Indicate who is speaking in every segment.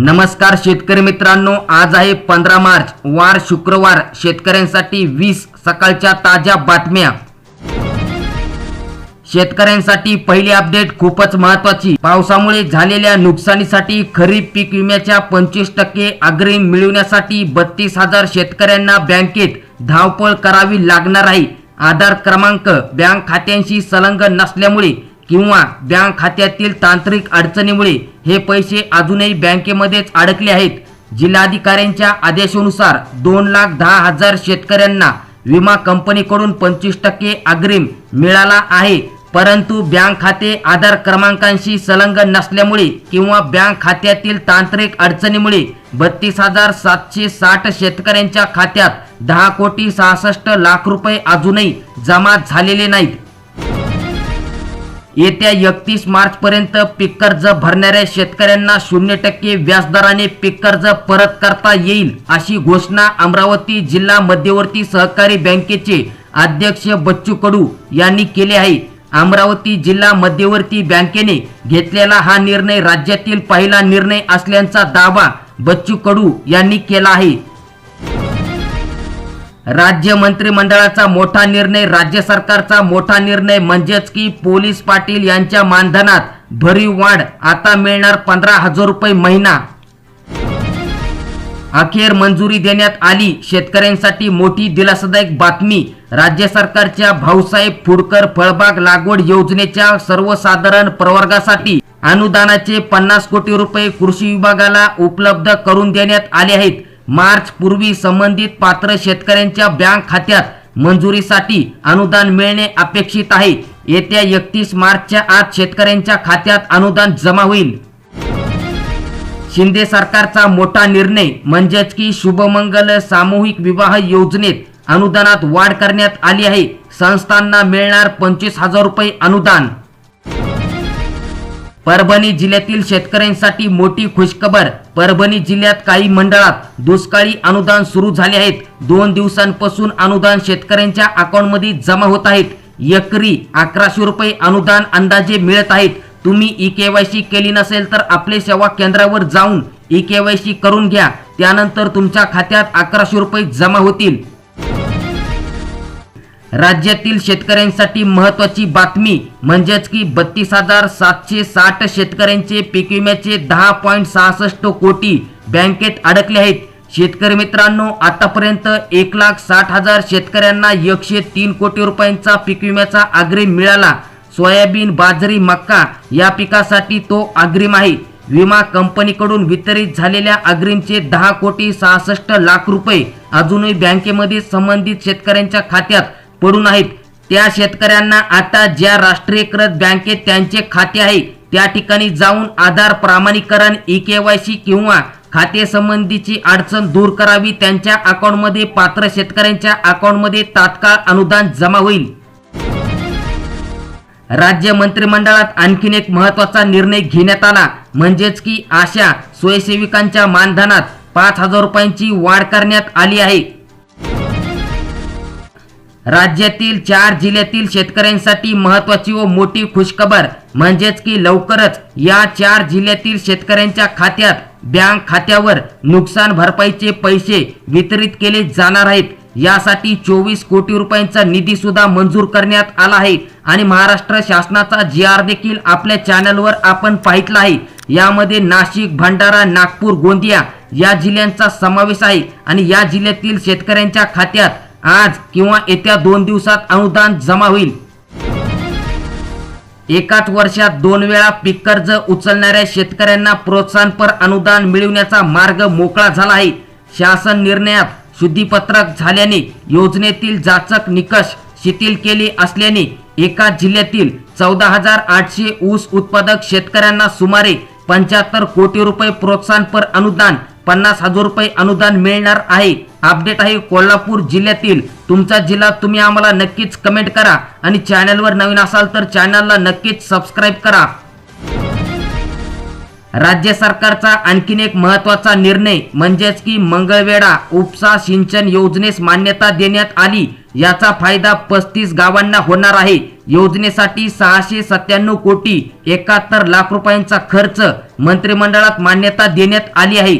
Speaker 1: नमस्कार शेतकरी मित्रांनो आज आहे पंधरा मार्च वार शुक्रवार. शेतकऱ्यांसाठी वीस सकाळच्या ताज्या बातम्या. शेतकऱ्यांसाठी पहिली अपडेट खूपच महत्वाची पावसामुळे झालेल्या नुकसानीसाठी खरीप पीक विम्याच्या पंचवीस टक्के अग्रिम मिळवण्यासाठी बत्तीस हजार शेतकऱ्यांना बँकेत धावपळ करावी लागणार आहे. आधार क्रमांक बँक खात्यांशी संलग्न नसल्यामुळे किंवा बँक खात्यातील तांत्रिक अडचणीमुळे हे पैसे अजूनही बँकेमध्येच अडकले आहेत. जिल्हाधिकाऱ्यांच्या आदेशानुसार दोन लाख दहा हजार शेतकऱ्यांना विमा कंपनीकडून पंचवीस टक्के अग्रिम मिळाला आहे. परंतु बँक खाते आधार क्रमांकांशी संलग्न नसल्यामुळे किंवा बँक खात्यातील तांत्रिक अडचणीमुळे बत्तीस हजार सातशे साठ शेतकऱ्यांच्या खात्यात दहा कोटी सहासष्ट लाख रुपये अजूनही जमा झालेले नाहीत. येत्या एकतीस मार्च पर्यंत पीक कर्ज भरणाऱ्या शेतकऱ्यांना शून्य टक्के व्याजदराने पीक कर्ज परत करता येईल अशी घोषणा अमरावती जिल्हा मध्यवर्ती सहकारी बँकेचे अध्यक्ष बच्चू कडू यांनी केले आहे. अमरावती जिल्हा मध्यवर्ती बँकेने घेतलेला हा निर्णय राज्यातील पहिला निर्णय असल्याचा दावा बच्चू कडू यांनी केला आहे. राज्य मंत्रिमंडळाचा मोठा निर्णय राज्य सरकारचा मोठा निर्णय म्हणजेच की पोलीस पाटील यांच्या मानधनात भरीव वाढ. आता मिळणार पंधरा हजार रुपये महिना. अखेर मंजुरी देण्यात आली. शेतकऱ्यांसाठी मोठी दिलासादायक बातमी. राज्य सरकारच्या भाऊसाहेब फुडकर फळबाग लागवड योजनेच्या सर्वसाधारण प्रवर्गासाठी अनुदानाचे पन्नास कोटी रुपये कृषी विभागाला उपलब्ध करून देण्यात आले आहेत. मार्च पूर्वी संबंधित पात्र शेतकऱ्यांच्या बँक खात्यात मंजुरीसाठी अनुदान मिळणे अपेक्षित आहे. येत्या एकतीस मार्चच्या आत शेतकऱ्यांच्या खात्यात अनुदान जमा होईल. शिंदे सरकारचा मोठा निर्णय म्हणजेच की शुभमंगल सामूहिक विवाह योजनेत अनुदानात वाढ करण्यात आली आहे. संस्थांना मिळणार पंचवीस हजार रुपये अनुदान. परभणी जिल्ह्यातील शेतकऱ्यांसाठी मोठी खुशखबर परभणी जिल्ह्यात काही मंडळात दुष्काळी अनुदान सुरू झाले आहेत. दोन दिवसांपासून अनुदान शेतकऱ्यांच्या अकाउंटमध्ये जमा होत आहेत. एकरी अकराशे रुपये अनुदान अंदाजे मिळत आहेत. तुम्ही ई केवायसी केली नसेल तर आपले सेवा केंद्रावर जाऊन ई केवायसी करून घ्या. त्यानंतर तुमच्या खात्यात अकराशे रुपये जमा होतील. राज्यातील शेतकऱ्यांसाठी महत्वाची बातमी म्हणजेच की बत्तीस हजार सातशे साठ शेतकऱ्यांचे पीक विम्याचे दहा पॉईंट सहासष्ट कोटी बँकेत अडकले आहेत. शेतकरी मित्रांनो आतापर्यंत एक लाख साठ हजार शेतकऱ्यांना एकशे तीन कोटी रुपयांचा पीक विम्याचा अग्रिम मिळाला. सोयाबीन बाजरी मक्का या पिकासाठी तो अग्रिम आहे. विमा कंपनीकडून वितरित झालेल्या अग्रिमचे दहा कोटी सहासष्ट लाख रुपये अजूनही बँकेमध्ये संबंधित शेतकऱ्यांच्या खात्यात पडून आहेत. त्या शेतकऱ्यांना आता ज्या राष्ट्रीयकृत बँकेत त्यांचे खाते आहे त्या ठिकाणी जाऊन आधार प्रमाणीकरण ई केवायसी किंवा खाते संबंधीची अडचण दूर करावी त्यांच्या अकाउंटमध्ये पात्र शेतकऱ्यांच्या अकाउंटमध्ये तात्काळ अनुदान जमा होईल. राज्य मंत्रिमंडळात आणखीन एक महत्त्वाचा निर्णय घेण्यात आला. म्हणजेच की आशा स्वयंसेविकांच्या मानधनात पाच हजार रुपयांची वाढ करण्यात आली आहे. राज्यातील चार जिल्ह्यातील शेतकऱ्यांसाठी महत्वाची व मोठी खुशखबर म्हणजेच की लवकरच या चार जिल्ह्यातील शेतकऱ्यांच्या खात्यात बँक खात्यावर नुकसान भरपाईचे पैसे वितरित केले जाणार आहेत. यासाठी चोवीस कोटी रुपयांचा निधी सुद्धा मंजूर करण्यात आला आहे आणि महाराष्ट्र शासनाचा जी आर देखील आपल्या चॅनलवर आपण पाहितला आहे. यामध्ये नाशिक भंडारा नागपूर गोंदिया या जिल्ह्यांचा समावेश आहे आणि या जिल्ह्यातील शेतकऱ्यांच्या खात्यात आज किंवा येत्या दोन दिवसात अनुदान जमा होईल. एकाच वर्षात दोन वेळा पीक कर्ज उचलणाऱ्या शेतकऱ्यांना प्रोत्साहनपर अनुदान मिळवण्याचा मार्ग मोकळा झाला आहे. शासन निर्णयात शुद्धीपत्रक झाल्याने योजनेतील जाचक निकष शिथिल केले असल्याने एका जिल्ह्यातील चौदा हजार आठशे ऊस उत्पादक शेतकऱ्यांना सुमारे पंच्याहत्तर कोटी रुपये प्रोत्साहनपर अनुदान पन्नास हजार रुपये अनुदान मिळणार आहे. अपडेट आहे कोल्हापूर जिल्ह्यातील. तुमचा जिल्हा तुम्ही आम्हाला नक्कीच कमेंट करा आणि चॅनलवर नवीन असाल तर चॅनलला नक्कीच सबस्क्राईब करा. राज्य सरकारचा आणखीन एक महत्त्वाचा निर्णय म्हणजेच की मंगळवेढा उपसा सिंचन योजनेस मान्यता देण्यात आली. याचा फायदा पस्तीस गावांना होणार आहे. योजनेसाठी सहाशे सत्त्याण्णव कोटी एकाहत्तर लाख रुपयांचा खर्च मंत्रिमंडळात मान्यता देण्यात आली आहे.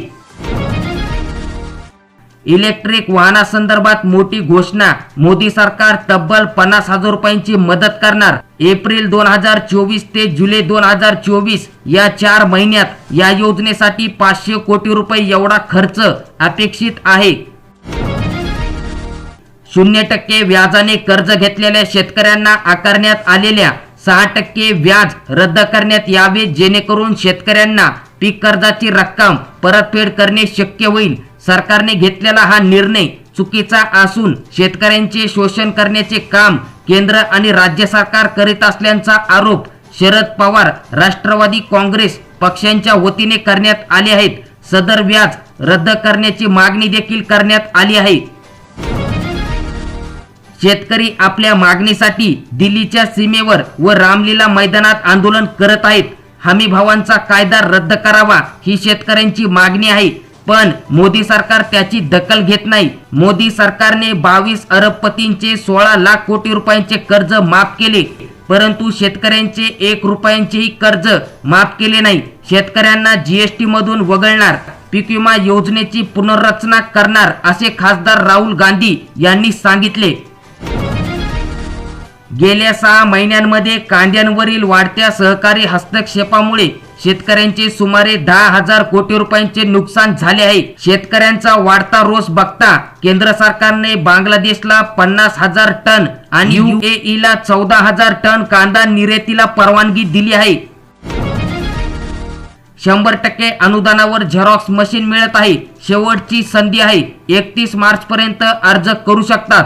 Speaker 1: इलेक्ट्रिक वाहनासंदर्भात मोठी घोषणा. मोदी सरकार तब्बल पन्नास हजार रुपयांची मदत करणार. एप्रिल दोन हजार चोवीस ते जुलै दोन हजार चोवीस या चार महिन्यात या योजनेसाठी पाचशे कोटी रुपये एवढा खर्च अपेक्षित आहे. शून्य टक्के व्याजाने कर्ज घेतलेल्या शेतकऱ्यांना आकारण्यात आलेल्या सहा टक्के व्याज रद्द करण्यात यावे जेणेकरून शेतकऱ्यांना पीक कर्जाची रक्कम परतफेड करणे शक्य होईल. सरकारने घेतलेला हा निर्णय चुकीचा असून शेतकऱ्यांचे शोषण करण्याचे काम केंद्र आणि राज्य सरकार करीत असल्याचा आरोप शरद पवार राष्ट्रवादी काँग्रेस पक्षांच्या वतीने करण्यात आले आहेत. सदर व्याज रद्द करण्याची मागणी देखील करण्यात आली आहे. शेतकरी आपल्या मागणीसाठी दिल्लीच्या सीमेवर व रामलीला मैदानात आंदोलन करत आहेत. हमी भावांचा कायदा रद्द करावा ही शेतकऱ्यांची मागणी आहे. पण मोदी सरकार त्याची दखल घेत नाही. मोदी सरकारने बावीस अरबपतींचे सोळा लाख कोटी रुपयांचे कर्ज माफ केले. परंतु शेतकऱ्यांचे एक रुपयांचेही कर्ज माफ केले नाही. शेतकऱ्यांना जीएसटी मधून वगळणार पीक विमा योजनेची पुनर्रचना करणार असे खासदार राहुल गांधी यांनी सांगितले. गेल्या सहा महिन्यांमध्ये कांद्यांवरील वाढत्या सहकारी हस्तक्षेपामुळे शेतकऱ्यांचे सुमारे दहा हजार कोटी रुपयांचे नुकसान झाले आहे. शेतकऱ्यांचा वाढता रोष बघता केंद्र सरकारने बांगलादेशला पन्नास हजार टन आणि युएईला चौदा हजार टन कांदा निर्यातीला परवानगी दिली आहे. शंभर टक्के अनुदानावर झेरॉक्स मशीन मिळत आहे. शेवटची संधी आहे. एकतीस मार्च पर्यंत अर्ज करू शकतात.